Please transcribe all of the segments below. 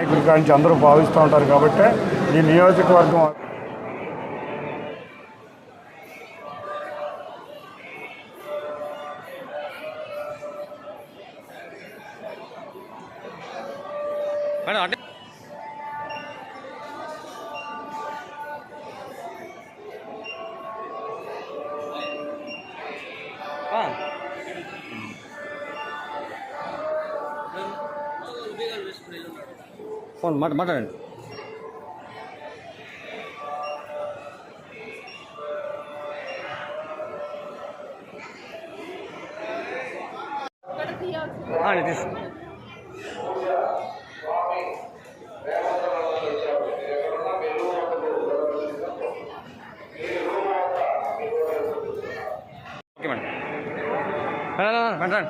నాయకుడి కాడి నుంచి అందరూ భావిస్తూ ఉంటారు కాబట్టి ఈ నియోజకవర్గం మేడం అంటే ఫోన్ మాట మాట్లాడండి ఆ, నేను తీసు ఓకే మేడం మేడం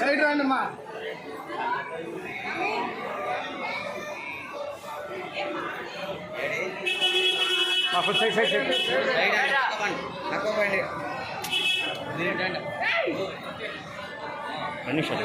சைடு வேண்டுமா சைடு சைடு சைடு மனுஷன்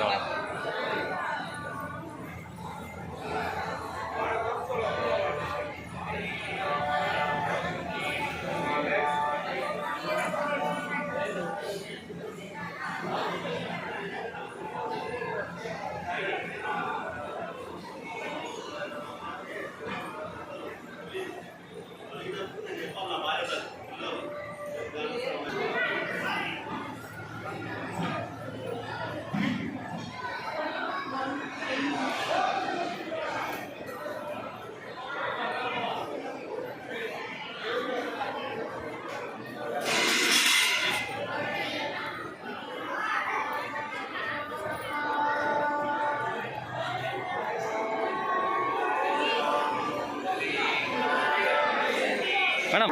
మేడం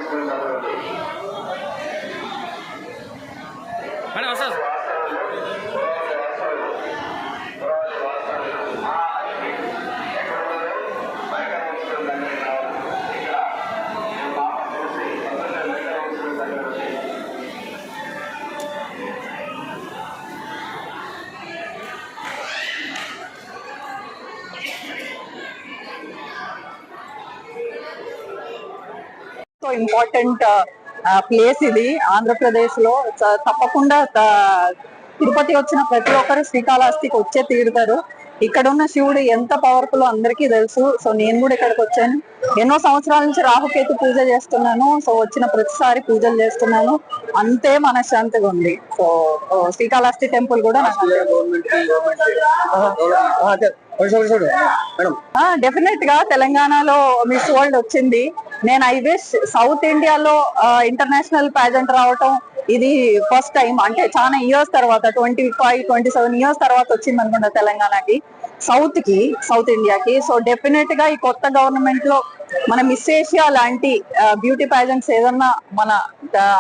మేడం వస్తా ఇంపార్టెంట్ ప్లేస్ ఇది. ఆంధ్రప్రదేశ్లో తప్పకుండా తిరుపతి వచ్చిన ప్రతి ఒక్కరు శ్రీకాళహస్తికి వచ్చే తీరుతారు. ఇక్కడ ఉన్న శివుడు ఎంత పవర్ఫుల్ అందరికీ తెలుసు. సో నేను కూడా ఇక్కడికి వచ్చాను. ఎన్నో సంవత్సరాల నుంచి రాహుకేతు పూజ చేస్తున్నాను. సో వచ్చిన ప్రతిసారి పూజలు చేస్తున్నాను. అంతే మనశ్శాంతిగా ఉంది. సో శ్రీకాళహస్తి టెంపుల్ కూడా డెఫినెట్గా తెలంగాణలో మిస్ వరల్డ్ వచ్చింది. నేను ఐ విష్ సౌత్ ఇండియాలో ఇంటర్నేషనల్ ప్యాజెంట్ రావటం ఇది ఫస్ట్ టైం అంటే చాలా ఇయర్స్ తర్వాత twenty five twenty seven years తర్వాత వచ్చింది అనుకుంటా తెలంగాణకి. సౌత్కి సౌత్ ఇండియాకి. సో డెఫినెట్గా ఈ కొత్త గవర్నమెంట్లో మన మిస్ ఏషియా లాంటి బ్యూటీ ప్యాజెంట్స్ ఏదన్నా మన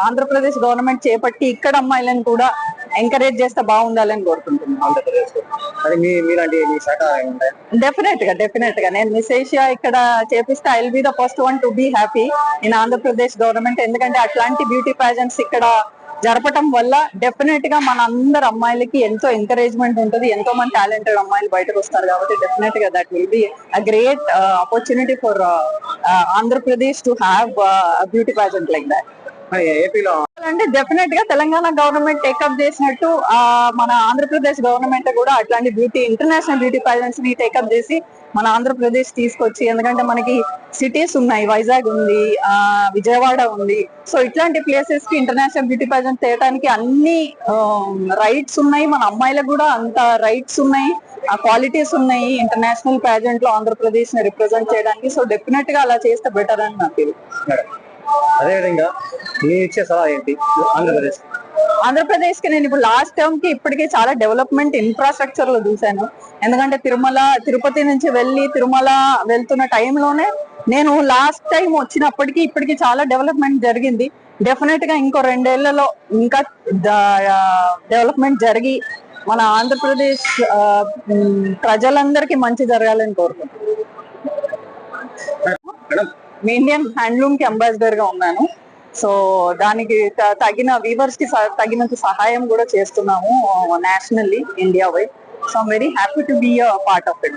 ఆంధ్రప్రదేశ్ గవర్నమెంట్ చేపట్టి ఇక్కడ అమ్మాయిలను కూడా ఎంకరేజ్ చేస్తే బాగుండాలని కోరుకుంటున్నాను. ఆంధ్రప్రదేశ్ అది మీ మీలాంటి మీ శాఖ ఉంటాయి డెఫినెట్గా డెఫినెట్గా. నేను మిస్ ఏషియా ఇక్కడ చేపిస్తే I be the first one to be happy in Andhra Pradesh government ఎందుకంటే అట్లాంటి బ్యూటీ ప్యాజెంట్స్ ఇక్కడ జరపటం వల్ల డెఫినెట్గా మన అందరు అమ్మాయిలకి ఎంతో ఎంకరేజ్మెంట్ ఉంటుంది. ఎంతో మంది టాలెంటెడ్ అమ్మాయిలు బయటకు వస్తారు కాబట్టి డెఫినెట్గా that will be a great opportunity for Andhra Pradesh to have beauty pageant like that ఏపీలో అంటే డెఫినెట్గా తెలంగాణ గవర్నమెంట్ టేకప్ చేసినట్టు మన ఆంధ్రప్రదేశ్ గవర్నమెంట్ కూడా అట్లాంటి బ్యూటీ ఇంటర్నేషనల్ బ్యూటీ ప్యాజెంట్స్ని టేకప్ చేసి మన ఆంధ్రప్రదేశ్ తీసుకొచ్చి ఎందుకంటే మనకి సిటీస్ ఉన్నాయి వైజాగ్ ఉంది ఆ విజయవాడ ఉంది. సో ఇట్లాంటి ప్లేసెస్కి ఇంటర్నేషనల్ బ్యూటీ ప్యాజెంట్ చేయడానికి అన్ని రైట్స్ ఉన్నాయి. మన అమ్మాయిలకు కూడా అంత రైట్స్ ఉన్నాయి. ఆ క్వాలిటీస్ ఉన్నాయి. ఇంటర్నేషనల్ ప్యాజెంట్లో ఆంధ్రప్రదేశ్ని రిప్రజెంట్ చేయడానికి. సో డెఫినెట్గా అలా చేస్తే బెటర్ అని నా ఫీల్ అదేవిధంగా మీ ఇచ్చే సలహా ఏంటి? ఆంధ్రప్రదేశ్. ఆంధ్రప్రదేశ్కి నేను ఇప్పుడు లాస్ట్ టర్మ్కి ఇప్పటికే చాలా డెవలప్మెంట్ ఇన్ఫ్రాస్ట్రక్చర్లో చూశాను. ఎందుకంటే తిరుమల తిరుపతి నుంచి వెళ్ళి తిరుమల వెళ్తున్న టైంలోనే నేను లాస్ట్ టైం వచ్చినప్పటికి ఇప్పటికి చాలా డెవలప్మెంట్ జరిగింది. డెఫినెట్గా ఇంకో రెండేళ్ళలో ఇంకా డెవలప్మెంట్ జరిగి మన ఆంధ్రప్రదేశ్ ప్రజలందరికీ మంచి జరగాలని కోరుకుంటున్నాను. ఇండియన్ హ్యాండ్లూమ్కి అంబాసిడర్గా ఉన్నాను. సో దానికి త- తగిన వీవర్స్కి తగినంత సహాయం కూడా చేస్తున్నాము nationally India wide. So I'm very happy to be a part of it.